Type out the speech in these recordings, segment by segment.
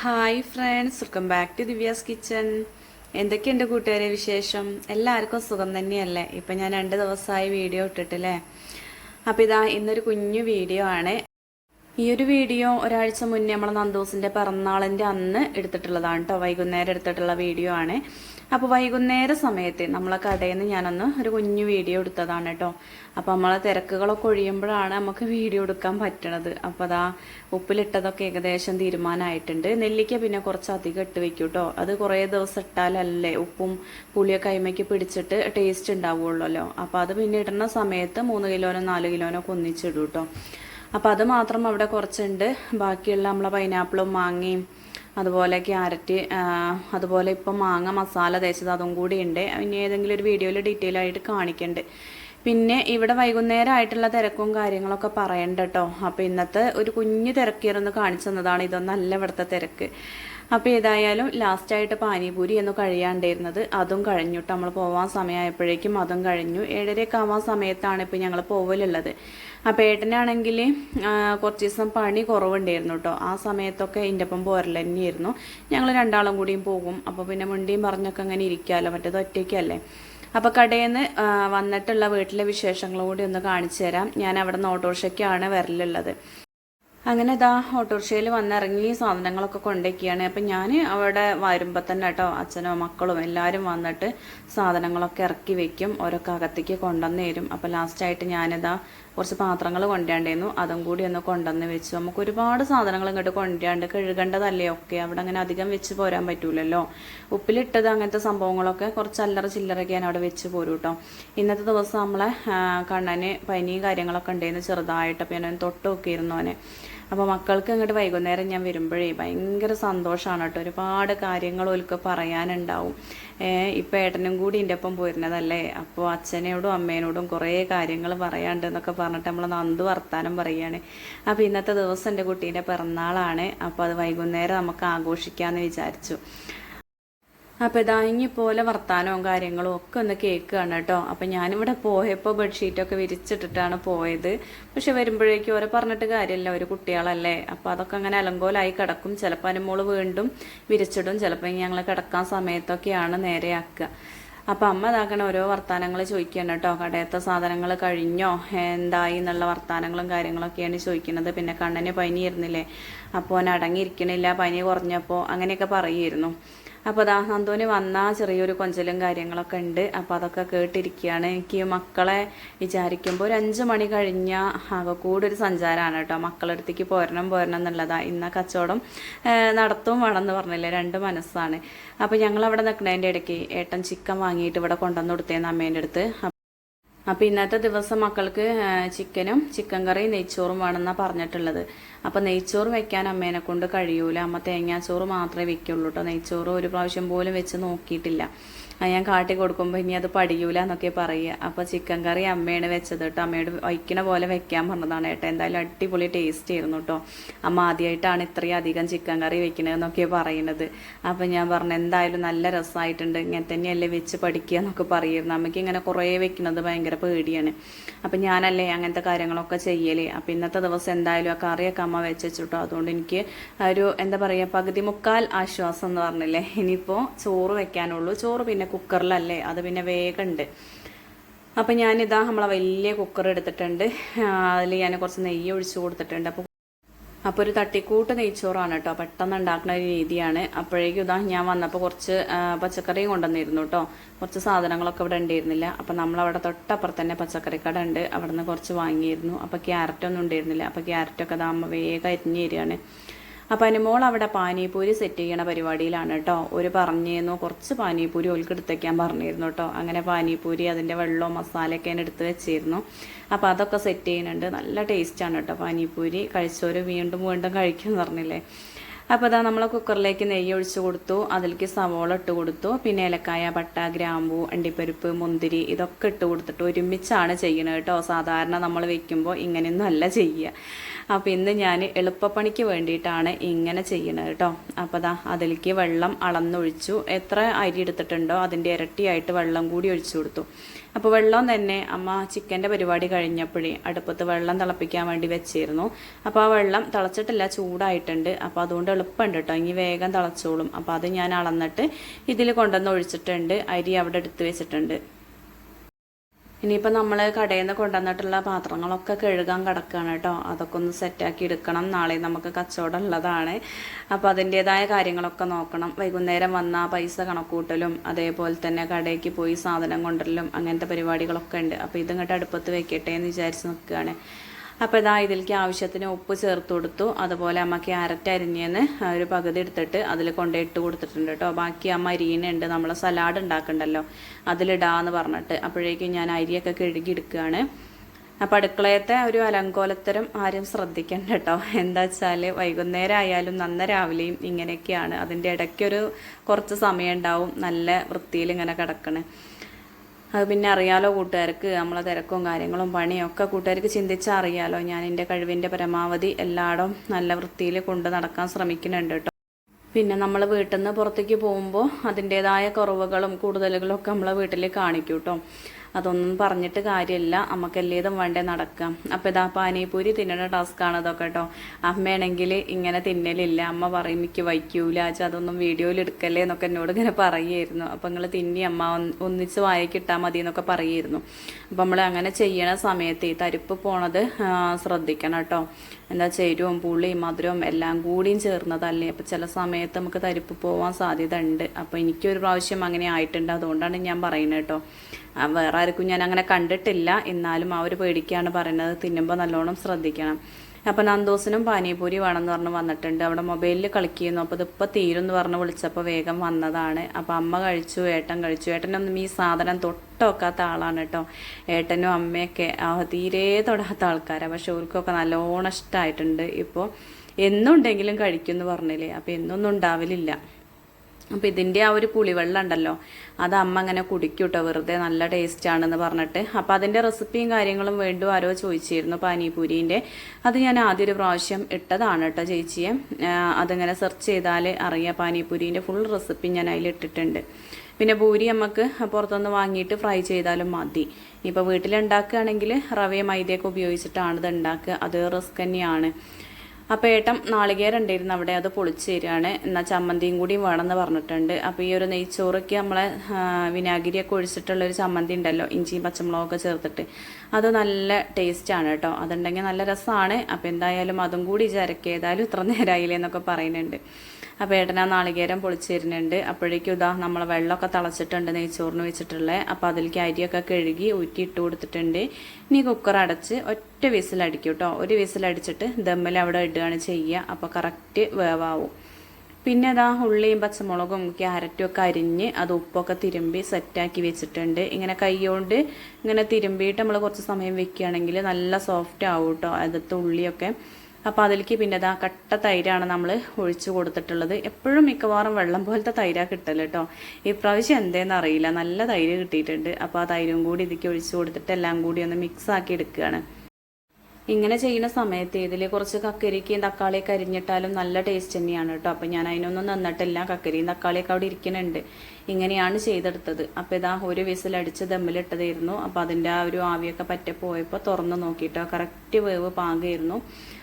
Hi friends welcome back to Divya's kitchen എന്തൊക്കെയുണ്ട് കൂട്ടുകാരെ വിശേഷം? എല്ലാവർക്കും സുഖം തന്നെയല്ലേ? ഇപ്പം ഞാൻ രണ്ട് ദിവസമായി വീഡിയോ ഇട്ടിട്ടില്ലേ? അപ്പോൾ ഇതാ ഇന്നൊരു കുഞ്ഞു വീഡിയോ ആണ്. ഈ ഒരു വീഡിയോ ഒരാഴ്ച മുന്നേ നമ്മൾ നന്ദോസിന്റെ പിറന്നാളിന്റെ അന്ന് എടുത്തിട്ടുള്ളതാണ് കേട്ടോ വൈകുന്നേരം എടുത്തിട്ടുള്ള വീഡിയോ ആണ്. അപ്പോൾ വൈകുന്നേര സമയത്ത് നമ്മളെ കടയിൽ നിന്ന് ഞാനൊന്ന് ഒരു കുഞ്ഞു വീഡിയോ എടുത്തതാണ് കേട്ടോ അപ്പോൾ നമ്മളെ തിരക്കുകളൊക്കെ ഒഴിയുമ്പോഴാണ് നമുക്ക് വീഡിയോ എടുക്കാൻ പറ്റണത്. അപ്പോൾ അതാ ഉപ്പിലിട്ടതൊക്കെ ഏകദേശം തീരുമാനമായിട്ടുണ്ട് നെല്ലിക്ക പിന്നെ കുറച്ച് അധികം ഇട്ട് വെക്കും കേട്ടോ അത് കുറേ ദിവസം ഇട്ടാലല്ലേ ഉപ്പും പുളിയൊക്കെ കൈമയ്ക്ക് പിടിച്ചിട്ട് ടേസ്റ്റ് ഉണ്ടാവുള്ളല്ലോ. അപ്പോൾ അത് പിന്നെ ഇടുന്ന സമയത്ത് മൂന്ന് കിലോനോ നാല് കിലോനോ ഒക്കെ ഒന്നിച്ചിടും കേട്ടോ അപ്പോൾ അത് മാത്രം അവിടെ കുറച്ചുണ്ട്. ബാക്കിയുള്ള നമ്മളെ പൈനാപ്പിളും മാങ്ങയും അതുപോലെ ക്യാരറ്റ് അതുപോലെ ഇപ്പം മാങ്ങ മസാല തേച്ചത് അതും കൂടി ഉണ്ട്. ഇനി ഏതെങ്കിലും ഒരു വീഡിയോയിൽ ഡീറ്റെയിൽ ആയിട്ട് കാണിക്കണ്ട്. പിന്നെ ഇവിടെ വൈകുന്നേരം ആയിട്ടുള്ള തിരക്കും കാര്യങ്ങളൊക്കെ പറയണ്ട കേട്ടോ അപ്പോൾ ഇന്നത്തെ ഒരു കുഞ്ഞു തിരക്കേറൊന്ന് കാണിച്ചു തന്നതാണ് ഇതൊന്നല്ല ഇവിടുത്തെ തിരക്ക്. അപ്പോൾ ഏതായാലും ലാസ്റ്റായിട്ട് പാനിപൂരി എന്ന് കഴിയാണ്ടായിരുന്നത് അതും കഴിഞ്ഞു നമ്മൾ പോവാൻ സമയമായപ്പോഴേക്കും അതും കഴിഞ്ഞു. ഏഴരയൊക്കെ ആവാൻ സമയത്താണ് ഇപ്പോൾ ഞങ്ങൾ പോവലുള്ളത്. അപ്പോൾ ഏട്ടനാണെങ്കിൽ കുറച്ച് ദിവസം പണി കുറവുണ്ടായിരുന്നു കേട്ടോ ആ സമയത്തൊക്കെ എന്റെ ഒപ്പം പോരൽ തന്നെയായിരുന്നു ഞങ്ങൾ രണ്ടാളും കൂടിയും പോകും. അപ്പോൾ പിന്നെ മുണ്ടിയും പറഞ്ഞൊക്കെ അങ്ങനെ ഇരിക്കാമല്ലോ മറ്റേത് ഒറ്റയ്ക്കല്ലേ. അപ്പോൾ കടയിൽ നിന്ന് വന്നിട്ടുള്ള വീട്ടിലെ വിശേഷങ്ങളും കൂടി ഒന്ന് കാണിച്ചു തരാം ഞാൻ അവിടെ നിന്ന് ഓട്ടോറിക്ഷയ്ക്കാണ് വരലുള്ളത്. അങ്ങനെ ഇതാ ഓട്ടോറിക്ഷയിൽ വന്നിറങ്ങി സാധനങ്ങളൊക്കെ കൊണ്ടേക്കുകയാണ് അപ്പം ഞാൻ അവിടെ വരുമ്പോൾ തന്നെ കേട്ടോ അച്ഛനോ മക്കളും എല്ലാവരും വന്നിട്ട് സാധനങ്ങളൊക്കെ ഇറക്കി വെക്കും ഓരോക്കെ അകത്തേക്ക് കൊണ്ടുവന്ന് തരും. അപ്പോൾ ലാസ്റ്റായിട്ട് ഞാനിതാ കുറച്ച് പാത്രങ്ങൾ കൊണ്ടുവരണ്ടായിരുന്നു. അതും കൂടി ഒന്ന് കൊണ്ടുവന്ന് വെച്ചു. നമുക്ക് ഒരുപാട് സാധനങ്ങൾ ഇങ്ങോട്ട് കൊണ്ടുവരാണ്ട് കഴുകേണ്ടതല്ലേ? ഒക്കെ അവിടെ അങ്ങനെ അധികം വെച്ച് പോരാൻ പറ്റൂലല്ലോ. ഉപ്പിലിട്ടത് അങ്ങനത്തെ സംഭവങ്ങളൊക്കെ കുറച്ച് അല്ലറ ചില്ലറൊക്കെ ഞാൻ അവിടെ വെച്ച് പോരും കേട്ടോ. ഇന്നത്തെ ദിവസം നമ്മളെ കണ്ണന് പനിയും കാര്യങ്ങളൊക്കെ ഉണ്ടായിരുന്നു ചെറുതായിട്ട് അപ്പോൾ ഞാൻ തൊട്ട് നോക്കിയിരുന്നു അവനെ. അപ്പോൾ മക്കൾക്ക് ഇങ്ങോട്ട് വൈകുന്നേരം ഞാൻ വരുമ്പോഴേ ഭയങ്കര സന്തോഷമാണ് കേട്ടോ. ഒരുപാട് കാര്യങ്ങൾ ഓൽക്ക് പറയാനുണ്ടാവും. ഇപ്പൊ ഏട്ടനും കൂടി എന്റെ ഒപ്പം പോരുന്നതല്ലേ? അപ്പോൾ അച്ഛനോടും അമ്മേനോടും കുറേ കാര്യങ്ങൾ പറയാണ്ട് എന്നൊക്കെ പറഞ്ഞിട്ട് നമ്മൾ നന്ദു വർത്താനം പറയുകയാണ് അപ്പോൾ ഇന്നത്തെ ദിവസം എന്റെ കുട്ടീന്റെ പിറന്നാളാണ്. അപ്പോൾ അത് വൈകുന്നേരം നമുക്ക് ആഘോഷിക്കാമെന്ന് വിചാരിച്ചു. അപ്പോൾ ഇതാ പോലെ വർത്താനവും കാര്യങ്ങളും ഒക്കെ ഒന്ന് കേൾക്കുകയാണ് കേട്ടോ. അപ്പോൾ ഞാനിവിടെ പോയപ്പോൾ ബെഡ്ഷീറ്റൊക്കെ വിരിച്ചിട്ടിട്ടാണ് പോയത്. പക്ഷെ വരുമ്പോഴേക്കും ഓരോ പറഞ്ഞിട്ട് കാര്യമല്ല ഒരു കുട്ടികളല്ലേ. അപ്പോൾ അതൊക്കെ അങ്ങനെ അലങ്കോലായി കിടക്കും. ചിലപ്പോൾ അനുമോൾ വീണ്ടും വിരിച്ചിടും. ചിലപ്പോൾ ഞങ്ങൾ കിടക്കാൻ സമയത്തൊക്കെയാണ് നേരെയാക്കുക അപ്പം അമ്മ ഇതാക്കണ ഓരോ വർത്തമാനങ്ങൾ ചോദിക്കുകയാണ് കേട്ടോ. കടയത്തെ സാധനങ്ങൾ കഴിഞ്ഞോ? എന്തായി എന്നുള്ള വർത്തമാനങ്ങളും കാര്യങ്ങളൊക്കെയാണ് ചോദിക്കുന്നത്. പിന്നെ കണ്ണന് പനിയിരുന്നില്ലേ അപ്പോൾ അവൻ അടങ്ങിയിരിക്കണില്ല പനി കുറഞ്ഞപ്പോൾ അങ്ങനെയൊക്കെ പറയുമായിരുന്നു. അപ്പോൾ അതാ നന്ദുവിന് വന്ന ചെറിയൊരു കൊഞ്ചലും കാര്യങ്ങളൊക്കെ ഉണ്ട്. അപ്പോൾ അതൊക്കെ കേട്ടിരിക്കുകയാണ്. എനിക്ക് മക്കളെ വിചാരിക്കുമ്പോൾ ഒരു അഞ്ച് മണി കഴിഞ്ഞ ആകെ കൂടെ ഒരു സഞ്ചാരമാണ് കേട്ടോ. മക്കളടുത്തേക്ക് പോരണം പോരണം എന്നുള്ളതാ. ഇന്ന കച്ചവടം നടത്തും വേണമെന്ന് പറഞ്ഞില്ലേ? രണ്ട് മനസ്സാണ്. അപ്പോൾ ഞങ്ങൾ അവിടെ നിൽക്കുന്നതിന്റെ ഇടയ്ക്ക് ഏട്ടൻ ചിക്കൻ വാങ്ങിയിട്ട് ഇവിടെ കൊണ്ടുവന്ന് കൊടുത്തേന്ന് അമ്മേന്റെ അടുത്ത് അപ്പോൾ ഇന്നത്തെ ദിവസം മക്കൾക്ക് ചിക്കനും ചിക്കൻ കറിയും നെയ്ച്ചോറും വേണമെന്നാണ് പറഞ്ഞിട്ടുള്ളത്. അപ്പോൾ നെയ്ച്ചോറ് വെക്കാൻ അമ്മേനെ കൊണ്ട് കഴിയൂല. അമ്മ തേങ്ങാച്ചോറ് മാത്രമേ വെക്കുള്ളൂ കേട്ടോ നെയ്ച്ചോറ് ഒരു പ്രാവശ്യം പോലും വെച്ച് നോക്കിയിട്ടില്ല. ഞാൻ കാട്ടി കൊടുക്കുമ്പോൾ ഇനി അത് പടിയൂല എന്നൊക്കെ പറയുക. അപ്പോൾ ചിക്കൻ കറി അമ്മയാണ് വെച്ചത് കേട്ടോ. അമ്മയോട് വയ്ക്കണ പോലെ വെക്കാൻ പറഞ്ഞതാണ് ഏട്ടാ. എന്തായാലും അടിപൊളി ടേസ്റ്റ് ആയിരുന്നു കേട്ടോ. അമ്മ ആദ്യമായിട്ടാണ് ഇത്രയും അധികം ചിക്കൻ കറി വെക്കണതെന്നൊക്കെ പറയുന്നത്. അപ്പോൾ ഞാൻ പറഞ്ഞു എന്തായാലും നല്ല രസമായിട്ടുണ്ട് ഇങ്ങനെ തന്നെയല്ലേ വെച്ച് പഠിക്കുക എന്നൊക്കെ പറയുന്നു. അമ്മയ്ക്ക് ഇങ്ങനെ കുറേ വെക്കുന്നത് ഭയങ്കര പേടിയാണ്. അപ്പം ഞാനല്ലേ അങ്ങനത്തെ കാര്യങ്ങളൊക്കെ ചെയ്യലേ. അപ്പം ഇന്നത്തെ ദിവസം എന്തായാലും ആ കറിയൊക്കെ അമ്മ വെച്ചിട്ടോ അതുകൊണ്ട് എനിക്ക് ഒരു എന്താ പറയുക പകുതി മുക്കാൽ ആശ്വാസം എന്ന് പറഞ്ഞില്ലേ. ഇനിയിപ്പോൾ ചോറ് വെക്കാനുള്ളൂ. ചോറ് പിന്നെ കുക്കറിലല്ലേ? അത് പിന്നെ വേഗമുണ്ട് അപ്പം ഞാനിതാ നമ്മളെ വലിയ കുക്കർ എടുത്തിട്ടുണ്ട്. അതിൽ ഞാൻ കുറച്ച് നെയ്യ് ഒഴിച്ചു കൊടുത്തിട്ടുണ്ട്. അപ്പോൾ അപ്പോൾ ഒരു തട്ടിക്കൂട്ട് നെയ്ച്ചോറാണ് കേട്ടോ. പെട്ടെന്ന് ഉണ്ടാക്കുന്ന ഒരു രീതിയാണ്. അപ്പോഴേക്കും ഇതാ ഞാൻ വന്നപ്പോൾ കുറച്ച് പച്ചക്കറിയും കൊണ്ടുവന്നിരുന്നു കേട്ടോ. കുറച്ച് സാധനങ്ങളൊക്കെ ഇവിടെ ഉണ്ടായിരുന്നില്ല. അപ്പം നമ്മളവിടെ തൊട്ടപ്പുറത്ത് തന്നെ പച്ചക്കറി കട ഉണ്ട്. അവിടെ നിന്ന് കുറച്ച് വാങ്ങിയിരുന്നു. അപ്പോൾ ക്യാരറ്റൊന്നും ഉണ്ടായിരുന്നില്ല. അപ്പോൾ ക്യാരറ്റൊക്കെ ഇതാകുമ്പോൾ വേഗം അരിഞ്ഞു തരികയാണ്. അപ്പം അനുമോൾ അവിടെ പാനിപൂരി സെറ്റ് ചെയ്യണ പരിപാടിയിലാണ് കേട്ടോ ഒരു പറഞ്ഞിരുന്നു കുറച്ച് പാനിപൂരി ഓൽക്ക് എടുത്തേക്കാൻ പറഞ്ഞിരുന്നു കേട്ടോ അങ്ങനെ പാനിപൂരി അതിന്റെ വെള്ളവും മസാലയൊക്കെ ഞാൻ എടുത്ത് വെച്ചിരുന്നു. അപ്പോൾ അതൊക്കെ സെറ്റ് ചെയ്യുന്നുണ്ട്. നല്ല ടേസ്റ്റാണ് കേട്ടോ പാനിപൂരി കഴിച്ചവർ വീണ്ടും വീണ്ടും കഴിക്കുമെന്ന് പറഞ്ഞില്ലേ? അപ്പോൾ അതാ നമ്മൾ കുക്കറിലേക്ക് നെയ്യ് ഒഴിച്ച് കൊടുത്തു. അതിലേക്ക് സവോള ഇട്ട് കൊടുത്തു. പിന്നെ ഇലക്കായ പട്ട ഗ്രാമ്പു അണ്ടിപ്പരിപ്പ് മുന്തിരി ഇതൊക്കെ ഇട്ട് കൊടുത്തിട്ട് ഒരുമിച്ചാണ് ചെയ്യുന്നത് കേട്ടോ. സാധാരണ നമ്മൾ വെക്കുമ്പോൾ ഇങ്ങനെയൊന്നും അല്ല ചെയ്യുക അപ്പോൾ ഇന്ന് ഞാൻ എളുപ്പപ്പണിക്ക് വേണ്ടിയിട്ടാണ് ഇങ്ങനെ ചെയ്യുന്നത് കേട്ടോ. അപ്പോൾ അതാ അതിലേക്ക് വെള്ളം അളന്നൊഴിച്ചു. എത്ര അരി എടുത്തിട്ടുണ്ടോ അതിന്റെ ഇരട്ടിയായിട്ട് വെള്ളം കൂടി ഒഴിച്ചു കൊടുത്തു. അപ്പോൾ വെള്ളം തന്നെ അമ്മ ചിക്കന്റെ പരിപാടി കഴിഞ്ഞപ്പോഴേ അടുപ്പത്ത് വെള്ളം തിളപ്പിക്കാൻ വേണ്ടി വെച്ചിരുന്നു. അപ്പോൾ ആ വെള്ളം തിളച്ചിട്ടില്ല ചൂടായിട്ടുണ്ട്. അപ്പോൾ അതുകൊണ്ട് എളുപ്പമുണ്ട് കേട്ടോ. ഇനി വേഗം തിളച്ചോളും. അപ്പോൾ അത് ഞാൻ അളന്നിട്ട് ഇതിൽ കൊണ്ടുവന്ന് ഒഴിച്ചിട്ടുണ്ട്. അരി അവിടെ എടുത്ത് വെച്ചിട്ടുണ്ട്. ഇനിയിപ്പോൾ നമ്മൾ കടയിൽ നിന്ന് കൊണ്ടുവന്നിട്ടുള്ള പാത്രങ്ങളൊക്കെ കഴുകാൻ കിടക്കുകയാണ് കേട്ടോ. അതൊക്കെ ഒന്ന് സെറ്റാക്കി എടുക്കണം. നാളെ നമുക്ക് കച്ചവടം ഉള്ളതാണ്. അപ്പോൾ അതിന്റേതായ കാര്യങ്ങളൊക്കെ നോക്കണം. വൈകുന്നേരം വന്നാൽ പൈസ കണക്കൂട്ടലും അതേപോലെ തന്നെ കടയ്ക്ക് പോയി സാധനം കൊണ്ടുവരലും അങ്ങനത്തെ പരിപാടികളൊക്കെ ഉണ്ട്. അപ്പോൾ ഇതിങ്ങോട്ട് അടുപ്പത്ത് വെക്കട്ടെ എന്ന് വിചാരിച്ച് നിൽക്കുകയാണ് അപ്പോൾ ഇതാ ഇതിലേക്ക് ആവശ്യത്തിന് ഉപ്പ് ചേർത്ത് കൊടുത്തു. അതുപോലെ അമ്മ ക്യാരറ്റ് അരിഞ്ഞെന്ന് ഒരു പകുതി എടുത്തിട്ട് അതിൽ കൊണ്ടിട്ട് കൊടുത്തിട്ടുണ്ട് കേട്ടോ. ബാക്കി അമ്മ അരിയുന്നുണ്ട്. നമ്മൾ സലാഡ് ഉണ്ടാക്കണ്ടല്ലോ. അതിലിടാന്ന് പറഞ്ഞിട്ട് അപ്പോഴേക്കും ഞാൻ അരിയൊക്കെ കഴുകി എടുക്കുകയാണ്. അപ്പം അടുക്കളയത്തെ ഒരു അലങ്കോലത്തരം ആരും ശ്രദ്ധിക്കണ്ട കേട്ടോ. എന്താ വെച്ചാൽ വൈകുന്നേരം ആയാലും നന്ന രാവിലെയും ഇങ്ങനെയൊക്കെയാണ്. അതിന്റെ ഇടയ്ക്കൊരു കുറച്ച് സമയം ഉണ്ടാവും നല്ല വൃത്തിയിൽ ഇങ്ങനെ കിടക്കണേ. അത് പിന്നെ അറിയാലോ കൂട്ടുകാർക്ക് നമ്മളെ തിരക്കും കാര്യങ്ങളും പണിയും ഒക്കെ കൂട്ടുകാർക്ക് ചിന്തിച്ചാൽ അറിയാലോ. ഞാൻ എന്റെ കഴിവിന്റെ പരമാവധി എല്ലായിടം നല്ല വൃത്തിയിൽ കൊണ്ട് നടക്കാൻ ശ്രമിക്കുന്നുണ്ട് കേട്ടോ. പിന്നെ നമ്മൾ വീട്ടിൽ നിന്ന് പുറത്തേക്ക് പോകുമ്പോൾ അതിന്റേതായ കുറവുകളും കൂടുതലുകളും ഒക്കെ നമ്മളെ വീട്ടിൽ കാണിക്കും കേട്ടോ. അതൊന്നും പറഞ്ഞിട്ട് കാര്യമില്ല. നമുക്ക് എല്ലേതും വേണ്ടേ നടക്കാം. അപ്പോൾ ഇതാ പാനിപൂരി തിന്നണ ടാസ്ക്കാണ് ഇതൊക്കെ കേട്ടോ അമ്മയാണെങ്കിൽ ഇങ്ങനെ തിന്നലില്ല. അമ്മ പറയും മിക്ക വയ്ക്കൂല. അച്ഛ അതൊന്നും വീഡിയോയിൽ എടുക്കല്ലേ എന്നൊക്കെ എന്നോട് ഇങ്ങനെ പറയുമായിരുന്നു അപ്പോൾ നിങ്ങൾ തിന്നി അമ്മ ഒന്നിച്ച് വായക്കിട്ടാ മതി എന്നൊക്കെ പറയുമായിരുന്നു അപ്പോൾ നമ്മൾ അങ്ങനെ ചെയ്യണ സമയത്ത് ഈ തരിപ്പ് പോണത് ശ്രദ്ധിക്കണം കേട്ടോ എന്താ ചേരുവും പുളിയും മധുരവും എല്ലാം കൂടിയും ചേർന്നതല്ലേ? അപ്പോൾ ചില സമയത്ത് നമുക്ക് തരിപ്പ് പോകാൻ സാധ്യത ഉണ്ട് അപ്പോൾ എനിക്കൊരു പ്രാവശ്യം അങ്ങനെ ആയിട്ടുണ്ട്. അതുകൊണ്ടാണ് ഞാൻ പറയുന്നത് കേട്ടോ. വേറെ ആർക്കും ഞാൻ അങ്ങനെ കണ്ടിട്ടില്ല. എന്നാലും ആ ഒരു പേടിക്കാണ് പറയുന്നത്. തിന്നുമ്പോൾ നല്ലോണം ശ്രദ്ധിക്കണം. അപ്പം നന്ദോസിനും പാനിപൂരി വേണമെന്ന് പറഞ്ഞ് വന്നിട്ടുണ്ട്. അവിടെ മൊബൈലിൽ കളിക്കുന്നു. അപ്പോൾ ഇതിപ്പോൾ തീരും എന്ന് പറഞ്ഞ് വിളിച്ചപ്പോൾ വേഗം വന്നതാണ്. അപ്പോൾ അമ്മ കഴിച്ചു ഏട്ടൻ കഴിച്ചു. ഏട്ടനൊന്നും ഈ സാധനം തൊട്ടൊക്കാത്ത ആളാണ് കേട്ടോ. ഏട്ടനും അമ്മയൊക്കെ തീരെ തൊടാത്ത ആൾക്കാരാണ് പക്ഷെ അവർക്കൊക്കെ നല്ലോണം ഇഷ്ടമായിട്ടുണ്ട് ഇപ്പോൾ എന്നുണ്ടെങ്കിലും കഴിക്കുമെന്ന് പറഞ്ഞില്ലേ. അപ്പോൾ എന്നൊന്നും ഉണ്ടാവലില്ല. അപ്പോൾ ഇതിന്റെ ആ ഒരു പുളിവെള്ളം ഉണ്ടല്ലോ അത് അമ്മ അങ്ങനെ കുടിക്കും കേട്ടോ വെറുതെ നല്ല ടേസ്റ്റ് ആണെന്ന് പറഞ്ഞിട്ട്. അപ്പോൾ അതിന്റെ റെസിപ്പിയും കാര്യങ്ങളും വീണ്ടും ആരോ ചോദിച്ചിരുന്നു പാനിപൂരിന്റെ അത് ഞാൻ ആദ്യ ഒരു പ്രാവശ്യം ഇട്ടതാണ് കേട്ടോ ചേച്ചിയെ. അതിങ്ങനെ സെർച്ച് ചെയ്താൽ അറിയാം പാനിപൂരിന്റെ ഫുൾ റെസിപ്പി ഞാൻ അതിൽ ഇട്ടിട്ടുണ്ട്. പിന്നെ പൂരി നമുക്ക് പുറത്തുനിന്ന് വാങ്ങിയിട്ട് ഫ്രൈ ചെയ്താലും മതി. ഇപ്പോൾ വീട്ടിലുണ്ടാക്കുകയാണെങ്കിൽ റവയും മൈദയൊക്കെ ഉപയോഗിച്ചിട്ടാണ് ഇത് ഉണ്ടാക്കുക. അത് റിസ്ക് തന്നെയാണ്. അപ്പോൾ ഏട്ടൻ നാളികേരം ഉണ്ടായിരുന്നു അവിടെ അത് പൊളിച്ച് തരികയാണ്. എന്നാൽ ചമ്മന്തിയും കൂടി വേണമെന്ന് പറഞ്ഞിട്ടുണ്ട്. അപ്പോൾ ഈ ഒരു നെയ്ച്ചോറൊക്കെ നമ്മളെ വിനാഗിരിയൊക്കെ ഒഴിച്ചിട്ടുള്ളൊരു ചമ്മന്തി ഉണ്ടല്ലോ ഇഞ്ചിയും പച്ചമുളകൊക്കെ ചേർത്തിട്ട്. അത് നല്ല ടേസ്റ്റാണ് കേട്ടോ. അതുണ്ടെങ്കിൽ നല്ല രസമാണ്. അപ്പോൾ എന്തായാലും അതും കൂടി ചരക്കേതായാലും ഇത്ര നേരമായില്ലേ എന്നൊക്കെ പറയുന്നുണ്ട്. അപ്പോൾ ഏട്ടനാ നാളികേരം പൊളിച്ച് തരുന്നുണ്ട് അപ്പോഴേക്കും ഇതാ നമ്മൾ വെള്ളമൊക്കെ തിളച്ചിട്ടുണ്ട് നെയ്ച്ചോറിന് വെച്ചിട്ടുള്ളത് അപ്പോൾ അതിലേക്ക് അരിയൊക്കെ കഴുകി ഊറ്റി ഇട്ട് കൊടുത്തിട്ടുണ്ട്. ഇനി കുക്കർ അടച്ച് ഒറ്റ വിസിലടിക്കും കേട്ടോ ഒരു വിസിലടിച്ചിട്ട് ദമ്മിൽ അവിടെ ഇടുകയാണ് ചെയ്യുക. അപ്പോൾ കറക്റ്റ് വേവാവും. പിന്നെ അതാ ഉള്ളിയും പച്ചമുളകും ക്യാരറ്റും ഒക്കെ അരിഞ്ഞ് അത് ഉപ്പൊക്കെ തിരുമ്പി സെറ്റാക്കി വെച്ചിട്ടുണ്ട്. ഇങ്ങനെ കൈകൊണ്ട് ഇങ്ങനെ തിരുമ്പിയിട്ട് നമ്മൾ കുറച്ച് സമയം വെക്കുകയാണെങ്കിൽ നല്ല സോഫ്റ്റ് ആവും കേട്ടോ അതിലത്തെ ഉള്ളിയൊക്കെ അപ്പോൾ അതിലേക്ക് പിന്നെ ഇതാ കട്ട തൈരാണ് നമ്മൾ ഒഴിച്ചു കൊടുത്തിട്ടുള്ളത്. എപ്പോഴും മിക്കവാറും വെള്ളം പോലത്തെ തൈരാണ് കിട്ടൽ കേട്ടോ ഇപ്രാവശ്യം എന്തേന്ന് അറിയില്ല. നല്ല തൈര് കിട്ടിയിട്ടുണ്ട്. അപ്പോൾ ആ തൈരും കൂടി ഇതിലേക്ക് ഒഴിച്ചു കൊടുത്തിട്ട് എല്ലാം കൂടി ഒന്ന് മിക്സ് ആക്കി എടുക്കുകയാണ് ഇങ്ങനെ ചെയ്യുന്ന സമയത്ത് ഇതിൽ കുറച്ച് കക്കരിക്കയും തക്കാളിയൊക്കെ അരിഞ്ഞിട്ടാലും നല്ല ടേസ്റ്റ് തന്നെയാണ് കേട്ടോ. അപ്പം ഞാൻ അതിനൊന്നും നന്നിട്ടില്ല. കക്കരിയും തക്കാളിയൊക്കെ അവിടെ ഇരിക്കുന്നുണ്ട്. ഇങ്ങനെയാണ് ചെയ്തെടുത്തത്. അപ്പോൾ ഇതാ ഒരു വിസിലടിച്ച് ദമ്മിലിട്ടതായിരുന്നു. അപ്പോൾ അതിന്റെ ആ ഒരു ആവിയൊക്കെ പറ്റ പോയപ്പോൾ തുറന്ന് നോക്കിയിട്ടോ കറക്റ്റ് വേവ് പാകമായിരുന്നു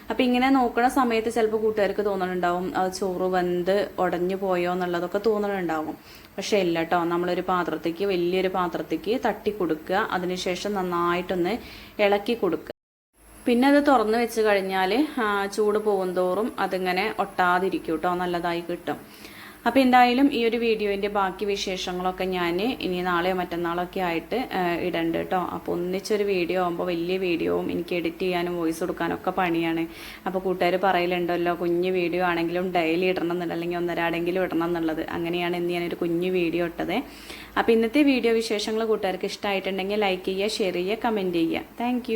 അപ്പം ഇങ്ങനെ നോക്കുന്ന സമയത്ത് ചിലപ്പോൾ കൂട്ടുകാർക്ക് തോന്നണുണ്ടാവും അത് ചോറ് വെന്ത് ഉടഞ്ഞു പോയോ എന്നുള്ളതൊക്കെ തോന്നണുണ്ടാവും. പക്ഷേ ഇല്ല കേട്ടോ നമ്മളൊരു പാത്രത്തേക്ക് വലിയൊരു പാത്രത്തേക്ക് തട്ടി കൊടുക്കുക. അതിനുശേഷം നന്നായിട്ടൊന്ന് ഇളക്കി കൊടുക്കുക. പിന്നെ അത് തുറന്ന് വെച്ച് കഴിഞ്ഞാൽ ചൂട് പോകുന്തോറും അതിങ്ങനെ ഒട്ടാതിരിക്കും കേട്ടോ നല്ലതായി കിട്ടും. അപ്പോൾ എന്തായാലും ഈ ഒരു വീഡിയോന്റെ ബാക്കി വിശേഷങ്ങളൊക്കെ ഞാൻ ഇനി നാളെയോ മറ്റന്നാളോ ഒക്കെ ആയിട്ട് ഇടണ്ട് കേട്ടോ അപ്പോൾ ഒന്നിച്ചൊരു വീഡിയോ ആകുമ്പോൾ വലിയ വീഡിയോവും എനിക്ക് എഡിറ്റ് ചെയ്യാനും വോയിസ് കൊടുക്കാനും ഒക്കെ പണിയാണ്. അപ്പോൾ കൂട്ടുകാർ പറയലുണ്ടല്ലോ കുഞ്ഞു വീഡിയോ ആണെങ്കിലും ഡെയിലി ഇടണം എന്നുള്ള അല്ലെങ്കിൽ ഒന്നരാടെങ്കിലും ഇടണം എന്നുള്ളത് അങ്ങനെയാണ് ഇന്ന് ഞാനൊരു കുഞ്ഞു വീഡിയോ ഇട്ടത്. അപ്പോൾ ഇന്നത്തെ വീഡിയോ വിശേഷങ്ങൾ കൂട്ടുകാർക്ക് ഇഷ്ടമായിട്ടുണ്ടെങ്കിൽ ലൈക്ക് ചെയ്യുക ഷെയർ ചെയ്യുക കമന്റ് ചെയ്യുക. താങ്ക്